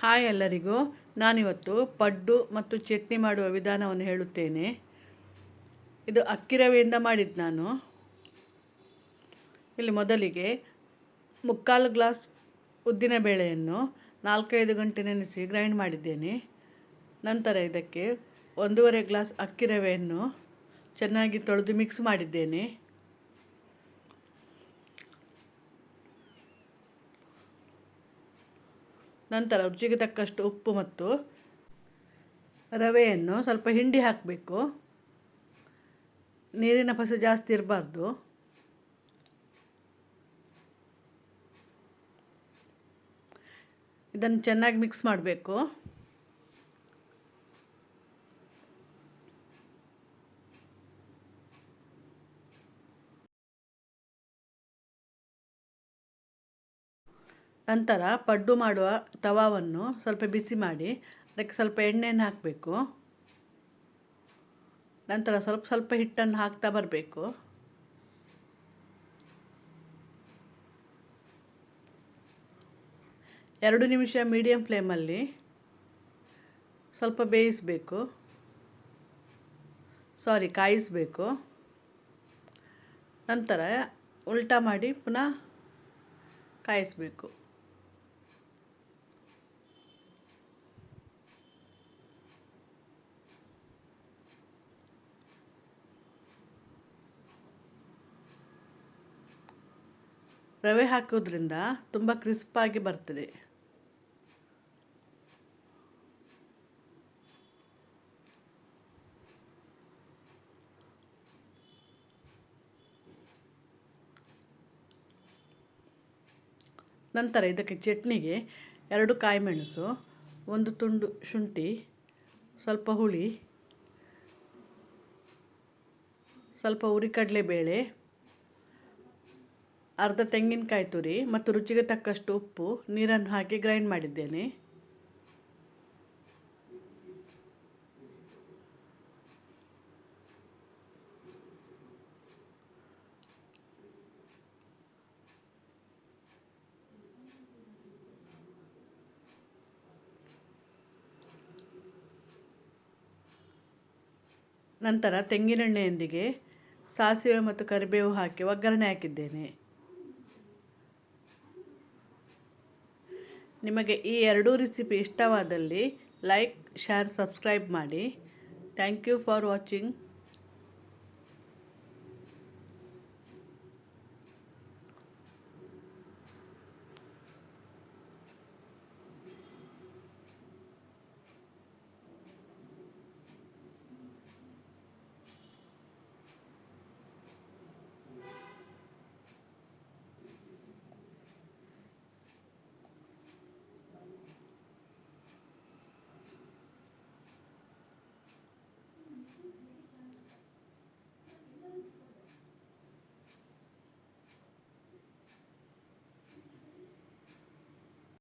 Hi ಎಲ್ಲರಿಗೂ. ನಾನಿವತ್ತು ಪಡ್ಡು ಮತ್ತು ಚಟ್ನಿ ಮಾಡುವ ವಿಧಾನವನ್ನು ಹೇಳುತ್ತೇನೆ. ಇದು ಅಕ್ಕಿ ರವೆಯಿಂದ ಮಾಡಿದ್ದು ನಾನು. ಇಲ್ಲಿ ಮೊದಲಿಗೆ ಮುಕ್ಕಾಲು ಗ್ಲಾಸ್ ಉದ್ದಿನ ಬೇಳೆಯನ್ನು ನಾಲ್ಕೈದು ಗಂಟೆ ನೆನೆಸಿ ಗ್ರೈಂಡ್ ಮಾಡಿದ್ದೇನೆ. ನಂತರ ಇದಕ್ಕೆ ಒಂದೂವರೆ ಗ್ಲಾಸ್ ಅಕ್ಕಿ ರವೆಯನ್ನು ಚೆನ್ನಾಗಿ ತೊಳೆದು ಮಿಕ್ಸ್ ಮಾಡಿದ್ದೇನೆ. ನಂತರ ರುಚಿಗೆ ತಕ್ಕಷ್ಟು ಉಪ್ಪು ಮತ್ತು ರವೆಯನ್ನು ಸ್ವಲ್ಪ ಹಿಂಡಿ ಹಾಕಬೇಕು. ನೀರಿನ ಪಸೆ ಜಾಸ್ತಿ ಇರಬಾರ್ದು. ಇದನ್ನು ಚೆನ್ನಾಗಿ ಮಿಕ್ಸ್ ಮಾಡಬೇಕು. ನಂತರ ಪಡ್ಡು ಮಾಡುವ ತವಾವನ್ನು ಸ್ವಲ್ಪ ಬಿಸಿ ಮಾಡಿ, ಅದಕ್ಕೆ ಸ್ವಲ್ಪ ಎಣ್ಣೆಯನ್ನು ಹಾಕಬೇಕು. ನಂತರ ಸ್ವಲ್ಪ ಸ್ವಲ್ಪ ಹಿಟ್ಟನ್ನು ಹಾಕ್ತಾ ಬರಬೇಕು. ಎರಡು ನಿಮಿಷ ಮೀಡಿಯಮ್ ಫ್ಲೇಮಲ್ಲಿ ಸ್ವಲ್ಪ ಬೇಯಿಸಬೇಕು. ಸಾರಿ, ಕಾಯಿಸಬೇಕು. ನಂತರ ಉಲ್ಟಾ ಮಾಡಿ ಪುನಃ ಕಾಯಿಸಬೇಕು. ರವೆ ಹಾಕೋದ್ರಿಂದ ತುಂಬ ಕ್ರಿಸ್ಪಾಗಿ ಬರ್ತದೆ. ನಂತರ ಇದಕ್ಕೆ ಚಟ್ನಿಗೆ ಎರಡು ಕಾಯಿ ಮೆಣಸು ಒಂದು ತುಂಡು ಶುಂಠಿ, ಸ್ವಲ್ಪ ಹುಳಿ, ಸ್ವಲ್ಪ ಬೇಳೆ ಅರ್ಧ ತೆಂಗಿನಕಾಯಿ ತುರಿ ಮತ್ತು ರುಚಿಗೆ ತಕ್ಕಷ್ಟು ಉಪ್ಪು, ನೀರನ್ನು ಹಾಕಿ ಗ್ರೈಂಡ್ ಮಾಡಿದ್ದೇನೆ. ನಂತರ ತೆಂಗಿನೆಣ್ಣೆಯೊಂದಿಗೆ ಸಾಸಿವೆ ಮತ್ತು ಕರಿಬೇವು ಹಾಕಿ ಒಗ್ಗರಣೆ ಹಾಕಿದ್ದೇನೆ. ನಿಮಗೆ ಈ ಎರಡೂ ರೆಸಿಪಿ ಇಷ್ಟವಾದಲ್ಲಿ ಲೈಕ್ ಶೇರ್ ಸಬ್ಸ್ಕ್ರೈಬ್ ಮಾಡಿ. Thank you for watching